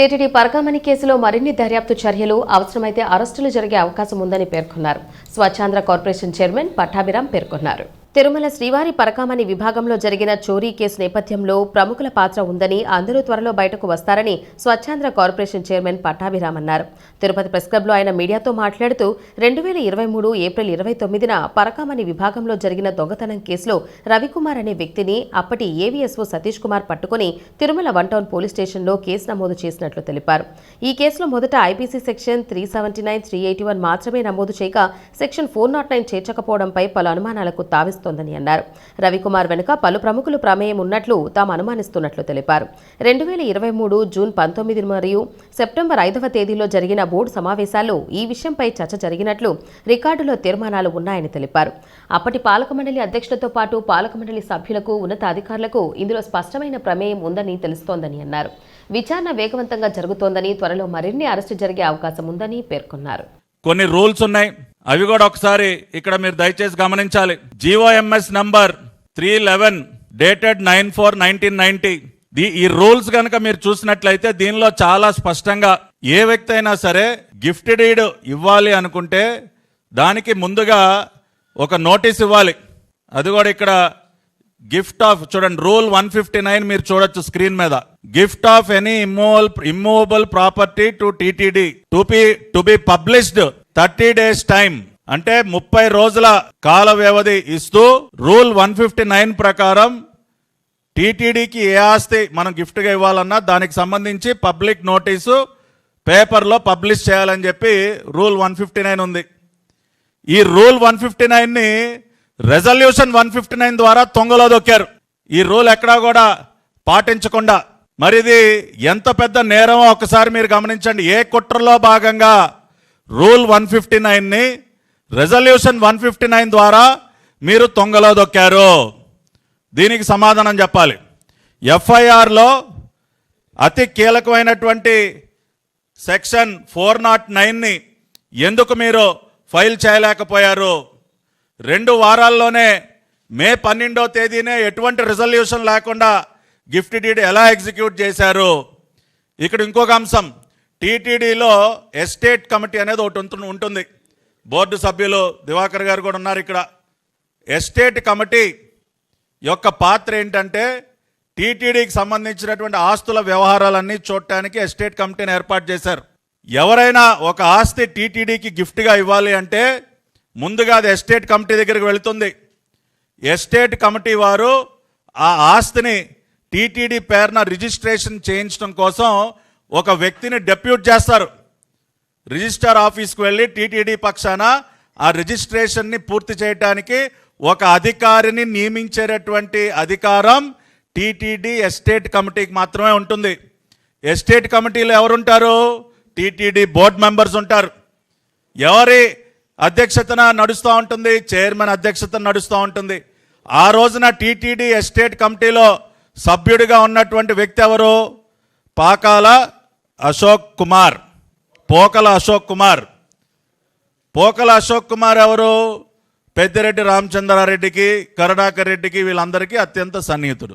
TTD Parakamani కేసులో మరిన్ని దర్యాప్తు చర్యలు అవసరమైతే అరెస్టులు జరిగే అవకాశం ఉందని పేర్కొన్నారు. స్వచ్ఛాంధ్ర కార్పొరేషన్ చైర్మన్ పట్టాభిరామ్ పేర్కొన్నారు. తిరుమల శ్రీవారి పరకామణి విభాగంలో జరిగిన చోరీ కేసు నేపథ్యంలో ప్రముఖుల పాత్ర ఉందని అందరూ త్వరలో బయటకు వస్తారని స్వచ్ఛాంధ్ర కార్పొరేషన్ చైర్మన్ పట్టాభిరామ్ అన్నారు. తిరుపతి ప్రెస్ క్లబ్లో ఆయన మీడియాతో మాట్లాడుతూ రెండు వేల ఇరవై మూడు ఏప్రిల్ ఇరవై తొమ్మిదిన పరకామణి విభాగంలో జరిగిన దొంగతనం కేసులో రవికుమార్ అనే వ్యక్తిని అప్పటి ఏవీఎస్ఓ సతీష్ కుమార్ పట్టుకుని తిరుమల వన్ టౌన్ పోలీస్ స్టేషన్లో కేసు నమోదు చేసినట్లు తెలిపారు. ఈ కేసులో మొదట IPC section three seventy nine three eighty one మాత్రమే నమోదు చేయక సెక్షన్ ఫోర్ నాట్ నైన్ చేర్చకపోవడంపై పలు అనుమానాలకు వస్తోందని అన్నారు. రవికుమార్ వెనుక పలు ప్రముఖులు ప్రమేయం ఉన్నట్లు తాము అనుమానిస్తున్నట్లు తెలిపారు. రెండు వేల ఇరవై మూడు జూన్ పంతొమ్మిది మరియు సెప్టెంబర్ ఐదవ తేదీలో జరిగిన బోర్డు సమావేశాల్లో ఈ విషయంపై చర్చ జరిగినట్లు రికార్డులో తీర్మానాలు ఉన్నాయని తెలిపారు. అప్పటి పాలక మండలి అధ్యక్షులతో పాటు పాలక మండలి సభ్యులకు ఉన్నతాధికారులకు ఇందులో స్పష్టమైన ప్రమేయం ఉందని తెలుస్తోందని అన్నారు. విచారణ వేగవంతంగా జరుగుతోందని త్వరలో మరిన్ని అరెస్టు జరిగే అవకాశం ఉందని పేర్కొన్నారు. కొన్ని రూల్స్ ఉన్నాయి. అవి కూడా ఒకసారి ఇక్కడ మీరు దయచేసి గమనించాలి. GOMS number three eleven dated nine four nineteen ninety. ఈ రూల్స్ కనుక మీరు చూసినట్లయితే దీనిలో చాలా స్పష్టంగా ఏ వ్యక్తి అయినా సరే గిఫ్ట్ డీడ్ ఇవ్వాలి అనుకుంటే దానికి ముందుగా ఒక నోటీస్ ఇవ్వాలి. అది కూడా ఇక్కడ గిఫ్ట్ ఆఫ్ చూడండి రూల్ వన్ ఫిఫ్టీ నైన్ మీరు చూడొచ్చు స్క్రీన్ మీద. Gift of any immovable immovable property to TTD. To be to be published thirty days time అంటే ముప్పై రోజుల కాల వ్యవధి ఇస్తూ రూల్ వన్ ఫిఫ్టీ నైన్ ప్రకారం టీటీడీకి ఏ ఆస్తి మనం గిఫ్ట్గా ఇవ్వాలన్నా దానికి సంబంధించి పబ్లిక్ నోటీసు పేపర్లో పబ్లిష్ చేయాలని చెప్పి రూల్ వన్ ఫిఫ్టీ నైన్ ఉంది. ఈ రూల్ వన్ ఫిఫ్టీ నైన్ని రెజల్యూషన్ వన్ ఫిఫ్టీ నైన్ ద్వారా తొంగలో దొక్కారు. ఈ రూల్ ఎక్కడా కూడా పాటించకుండా. మరి ఇది ఎంత పెద్ద నేరమో ఒకసారి మీరు గమనించండి. ఏ కుట్రలో భాగంగా రూల్ వన్ ఫిఫ్టీ నైన్ని రెజల్యూషన్ వన్ ఫిఫ్టీ నైన్ ద్వారా మీరు తొంగలో దొక్కారు. దీనికి సమాధానం చెప్పాలి. ఎఫ్ఐఆర్లో అతి కీలకమైనటువంటి సెక్షన్ ఫోర్ నాట్ నైన్ని ఎందుకు మీరు ఫైల్ చేయలేకపోయారు? రెండు వారాల్లోనే మే పన్నెండో తేదీనే ఎటువంటి రిజల్యూషన్ లేకుండా గిఫ్ట్ డీడ్ ఎలా ఎగ్జిక్యూట్ చేశారు? ఇక్కడ ఇంకొక అంశం. టీటీడీలో ఎస్టేట్ కమిటీ అనేది ఒకటి ఉంటుంది. బోర్డు సభ్యులు దివాకర్ గారు కూడా ఉన్నారు ఇక్కడ. ఎస్టేట్ కమిటీ యొక్క పాత్ర ఏంటంటే టీటీడీకి సంబంధించినటువంటి ఆస్తుల వ్యవహారాలన్నీ చూడటానికి ఎస్టేట్ కమిటీని ఏర్పాటు చేశారు. ఎవరైనా ఒక ఆస్తి టీటీడీకి గిఫ్ట్గా ఇవ్వాలి అంటే ముందుగా అది ఎస్టేట్ కమిటీ దగ్గరికి వెళుతుంది. ఎస్టేట్ కమిటీ వారు ఆ ఆస్తిని టీటీడీ పేరున రిజిస్ట్రేషన్ చేయించడం కోసం ఒక వ్యక్తిని డెప్యూట్ చేస్తారు. రిజిస్టర్ ఆఫీస్కి వెళ్ళి టీటీడీ పక్షాన ఆ రిజిస్ట్రేషన్ని పూర్తి చేయడానికి ఒక అధికారిని నియమించేటటువంటి అధికారం టీటీడీ ఎస్టేట్ కమిటీకి మాత్రమే ఉంటుంది. ఎస్టేట్ కమిటీలో ఎవరుంటారు? టీటీడీ బోర్డ్ మెంబర్స్ ఉంటారు. ఎవరి అధ్యక్షతన నడుస్తూ ఉంటుంది? చైర్మన్ అధ్యక్షతన నడుస్తూ ఉంటుంది. ఆ రోజున టీటీడీ ఎస్టేట్ కమిటీలో సభ్యుడిగా ఉన్నటువంటి వ్యక్తి ఎవరు? పాకాల అశోక్ కుమార్ పోకల అశోక్ కుమార్. పోకల అశోక్ కుమార్ ఎవరు? పెద్దిరెడ్డి రామచంద్రారెడ్డికి కరుణాకర్ రెడ్డికి వీళ్ళందరికీ అత్యంత సన్నిహితుడు.